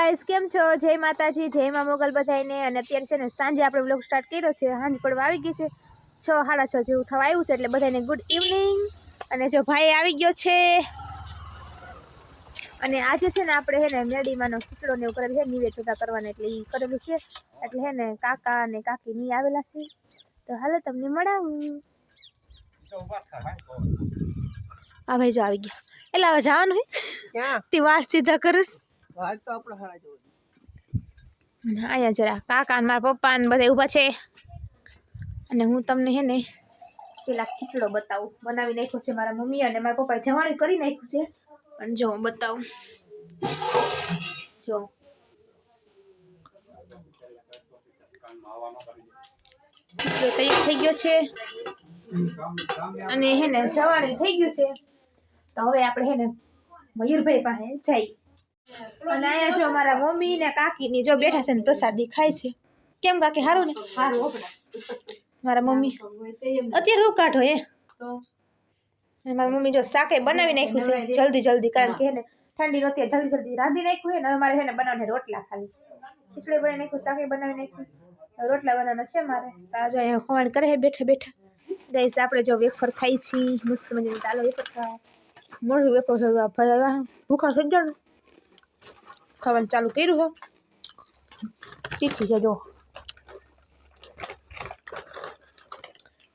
માતાજી જય મા મોગલ બધાઈને અને અત્યારે છે ને સાંજે આપણે બ્લોગ સ્ટાર્ટ કર્યો છે. સાંજ પડવા આવી ગઈ છે. છ સાડા છ જેવું થવા આવ્યું છે એટલે બધાને ગુડ ઇવનિંગ અને જો ભાઈ આવી ગયો છે. અને આજે છે ને આપણે હે ને મેડીમાંનો ખીચડો ને એવું કરેલું છે નિવેદ જોતા કરવાના એટલે એ કરેલું છે. એટલે હે ને કાકા અને કાકી ની આવેલા છે. તો હાલો તમને મળાવું. આ ભાઈ જો આવી ગયા. એટલે હવે જવાનું હે? તે વાર સીધા કરીશ અહીંયા જરા કાકા ને મારા પપ્પા ને બધા ઊભા છે. અને હું તમને હે ને પેલા ખીચડો બતાવું. બનાવી નાખ્યો છે મારા મમ્મી અને મારા પપ્પાએ જવાનું કરી નાખ્યું છે. અને જો બતાવું. જો. ખીચડો તૈયાર થઈ ગયો છે. અને હે ને જવાનું થઈ ગયું છે. તો હવે આપણે હે ને મયુરભાઈ પાસે જઈએ અને અહીંયા જો મારા મમ્મી ને કાકી ની જો બેઠા છે ને પ્રસાદી ખાય છે. કેમ કાકી સારું ને? મારા મમ્મી. અત્યારે હું કાઢો એ મારા મમ્મી જો શાકે બનાવી નાખ્યું છે જલ્દી જલ્દી કારણ કે હે ને ઠંડી નહોતી જલ્દી જલ્દી રાંધી નાખ્યું હે ને મારે હે ને બનાવને રોટલા ખાલી ખીચડી બનાવી નાખ્યું શાકે બનાવી નાખ્યું. રોટલા બનાવવાના છે મારે. તાજો અહીંયા ખવાણ કરે બેઠા બેઠા. ગઈસ આપણે જો વેફર ખાઈ છીએ. મસ્ત મજાની ચાલો વેફર ખાવા મોઢું વેફર ભૂખા ને? ખાવાનું ચાલુ કર્યું છે તીખી છે, જો.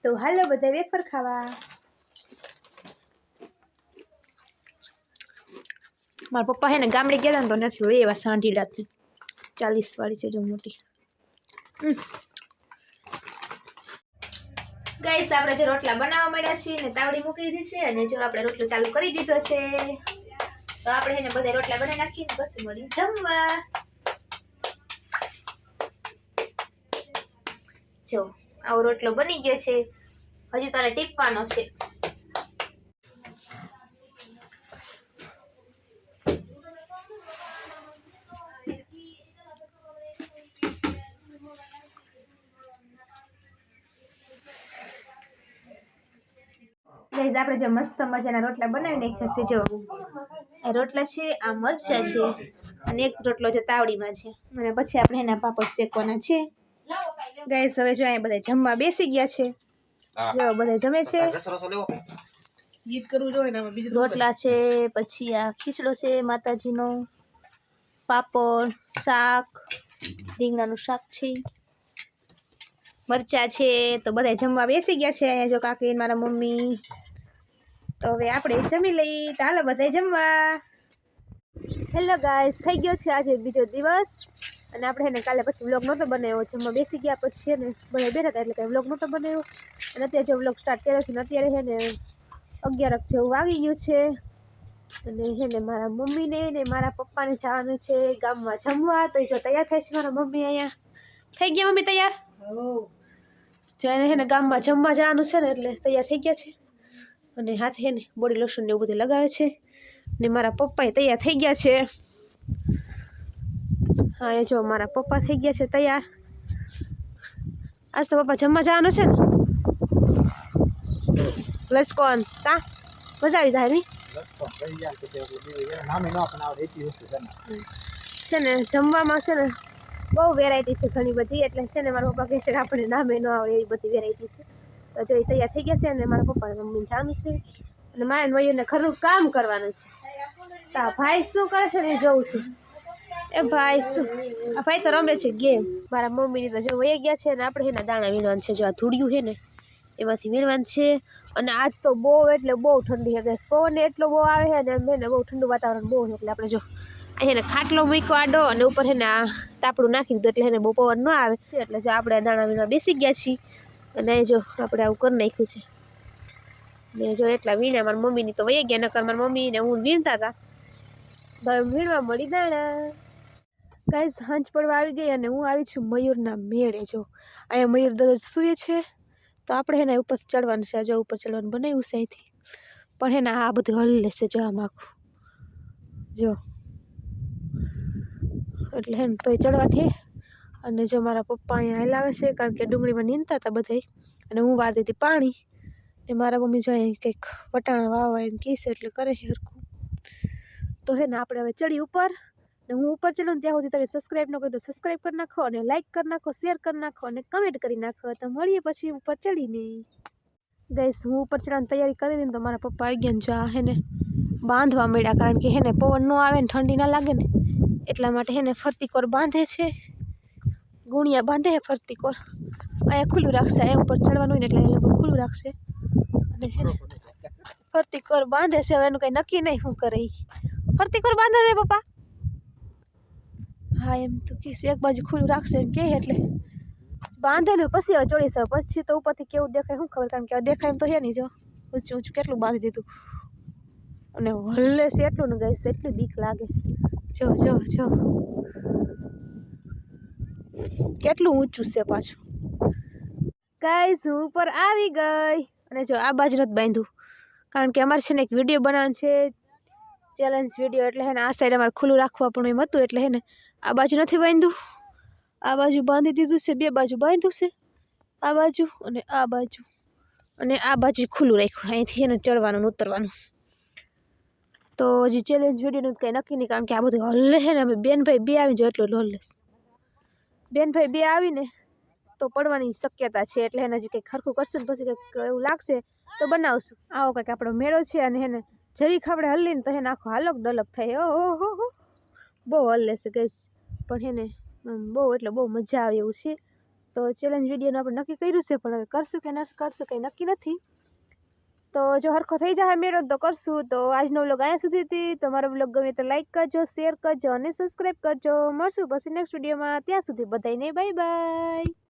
તો હાલો બધા વેફર ખાવા. મારા પપ્પા હે ને ગામડે ગયા તો નથી હોય એવા સાંઢીડાથી. ચાલીસ વાળી છે, જો મોટી. ગઈસ આપણે જે રોટલા બનાવવા માંડ્યા છીએ ને તાવડી મૂકી દીધી છે અને જો આપણે રોટલો ચાલુ કરી દીધો છે. તો આપણે એને બધા રોટલા બનાવી નાખીને પછી મળી જમવા. જો, આવો રોટલો બની ગયો છે. હજી તારે ટીપવાનો છે. આપણે જો મસ્ત મજાના રોટલા બનાવી નાખ્યા છે રોટલા છે આ મરચા છે. અને એક રોટલો છે તાવડીમાં છે. અને પછી આપણે એના પાપડ શેકવાના છે. ગાઈસ હવે જો અહીંયા બધા જમવા બેસી ગયા છે. જો બધા જમે છે. ગીત કરવું જોઈએ ને બીજું રોટલા છે પછી આ ખીચડો છે માતાજીનો. પાપડ શાક રીંગણાનું શાક છે. મરચા છે તો બધા જમવા બેસી ગયા છે. અહીંયા જો કાકી મારા મમ્મી. તો હવે આપણે જમી લઈ તો હાલો બધા જમવા. હેલો ગાઈસ થઈ ગયો છે આજે બીજો દિવસ. અને આપણે એને કાલે પછી વ્લોગ નહોતો બનાવ્યો. જમવા બેસી ગયા પછી છે ને બધા બેઠા હતા એટલે કંઈ વ્લોગ નહોતો બનાવ્યો. અને અત્યારે જો વ્લોગ સ્ટાર્ટ કર્યો છે ને અત્યારે છે ને અગિયારક જેવું વાગી ગયું છે. અને છે ને મારા મમ્મીને ને મારા પપ્પાને જવાનું છે ગામમાં જમવા. તો જો તૈયાર થાય છે મારા મમ્મી અહીંયા. થઈ ગયા મમ્મી તૈયાર? હોવ. જ્યારે છે ને ગામમાં જમવા જવાનું છે ને એટલે તૈયાર થઈ ગયા છે. અને હાથે ને બોડી લોશન ને એવું બધું લગાવે છે. ને મારા પપ્પાએ તૈયાર થઈ ગયા છે. હા, એ જો મારા પપ્પા થઈ ગયા છે તૈયાર. આજ તો પપ્પા જમવા જવાનું છે ને? લસકોન તા મજા આવી જાય છે ને, જમવામાં છે ને બહુ વેરાયટી છે ઘણી બધી. એટલે છે ને મારા પપ્પા કહે છે કે આપણે નામે ન આવે એવી બધી વેરાયટી છે. તો તૈયાર થઈ ગયા છે અને મારા પપ્પા મમ્મીને જવાનું છે. અને મારે મયુરને ખરું કામ કરવાનું છે. તો આ ભાઈ શું કરે છે ને જોઉં છું. એ ભાઈ શું? આ ભાઈ તો રમે છે ગેમ. મારા મમ્મીની તો જો વહી ગયા છે અને આપણે એના દાણા વીણવાનું છે. જો આ ધૂળિયું છે ને, એમાંથી વીણવાનું છે. અને આજ તો બહુ એટલે બહુ ઠંડી છે. પવન એટલો બહુ આવે છે અને મેં ને બહુ ઠંડુ વાતાવરણ બહુ એટલે આપણે જો અહીંયા ને ખાટલો મૂક્યો આડો અને ઉપર એને આ તાપડું નાખી દીધું. એટલે એને બહુ પવન ન આવે. એટલે જો આપણે દાણા વીણવા બેસી ગયા છીએ. અને જો આપણે આવું કરી નાખ્યું છે. ને જો એટલા વીણા મારી મમ્મીની તો વહી ગયા, નકર મારી મમ્મી ને હું વીણતા હતા ભાઈ વીણવા મળી દાણા. કાંઈ સાંજ પડવા આવી ગઈ અને હું આવી છું મયુરના મેળે જો. અહીંયા મયુર દરરોજ સૂએ છે. તો આપણે એના ઉપર ચડવાનું છે. જો ઉપર ચડવાનું બનાવ્યું છે અહીંથી. પણ એના આ બધું હલ લેશે જો આમ જો. એટલે હે ને ચડવા ચડવાથી અને જો મારા પપ્પા અહીંયા હલાવે છે, કારણ કે ડુંગળીમાં નીંદતા હતા બધાય, અને હું વારતી હતી પાણી, ને મારા મમ્મી જો અહીં કંઈક વટાણા વાવવા એમ કહેશે એટલે કરે છે હરખું. તો હે ને આપણે હવે ચડી ઉપર, ને હું ઉપર ચડું ત્યાં સુધી તમે સબસ્ક્રાઈબ ન કરો તો સબસ્ક્રાઈબ કરી નાખો અને લાઇક કરી નાખો શેર કરી નાખો અને કમેન્ટ કરી નાખો. તો મળીએ પછી ઉપર ચડીને. ગઈશ હું ઉપર ચડવાની તૈયારી કરી દીધી તો મારા પપ્પા આવી ગયા જો આ હે ને બાંધવા મળ્યા કારણ કે હે ને પવન ન આવે ને ઠંડી ના લાગે ને, એટલા માટે હે ને ફરતી કોર બાંધે છે. ગુણિયા બાંધે છે ફરતી કોર. અહીંયા ખુલ્લું રાખશે અહીંયા ઉપર ચડવાનું હોય ને એટલે એ લોકો ખુલ્લું રાખશે. અને ફરતી કોર બાંધે છે, હવે એનું કંઈ નક્કી નહીં શું કરે ફરતી કોર બાંધો ને પપ્પા? હા, એમ તો કે એક બાજુ ખુલ્લું રાખશે એમ કે એટલે. બાંધે ને પછી હવે ચોડીશ, હવે પછી તો ઉપરથી કેવું દેખાય, શું ખબર? કારણ કે દેખાય એમ તો હે નહીં, જો. ઊંચું ઊંચું કેટલું બાંધી દીધું. અને હલ્લે છે એટલું ને ગઈ છે, એટલી બીક લાગે છે. જો જો જો. કેટલું ઊંચું છે પાછું? ગાઈસ હું ઉપર આવી ગઈ. અને જો, આ બાજુ નથી બાંધ્યું કારણ કે અમારે છે ને એક વીડિયો બનાવવાનો છે. ચેલેન્જ વીડિયો એટલે હે ને, આ સાઈડ અમારે ખુલ્લું રાખવું પણ એમ હતું, એટલે હે ને, આ બાજુ નથી બાંધ્યું આ બાજુ બાંધી દીધું છે, બે બાજુ બાંધ્યું છે. આ બાજુ અને આ બાજુ. અને આ બાજુ ખુલ્લું રાખ્યું. અહીંથી છે ને ચડવાનું ઉતરવાનું. તો હજી ચેલેન્જ વિડીયોનું કંઈ નક્કી નહીં, કારણ કે આ બધું હલ્લે છે ને, અમે બેનભાઈ બે આવી જો એટલું હલ્લે બેનભાઈ બે આવીને તો પડવાની શક્યતા છે, એટલે એને હજી કંઈક ખરખું કરશું ને પછી કંઈક એવું લાગશે તો બનાવશું. આવો કંઈક આપણો મેળો છે અને એને જરી આપણે હલ્લીને તો એને આખો હાલક ડલક થાય. ઓહો હો હો. બહુ હલ્લે છે ગઈશ પણ એને બહુ એટલે બહુ મજા આવે એવું છે. તો ચેલેન્જ વિડીયોનું આપણે નક્કી કર્યું છે, પણ હવે કરશું કે ન કરશું કંઈ નક્કી નથી. તો જો હરખો થઈ જાય મેળો તો કરશું. તો આજનો બ્લોગ અહીંયા સુધી હતી. તમારો બ્લોગ ગમે તો લાઈક કરજો શેર કરજો અને સબસ્ક્રાઈબ કરજો. મળશું પછી નેક્સ્ટ વિડીયોમાં ત્યાં સુધી બધાને બાય બાય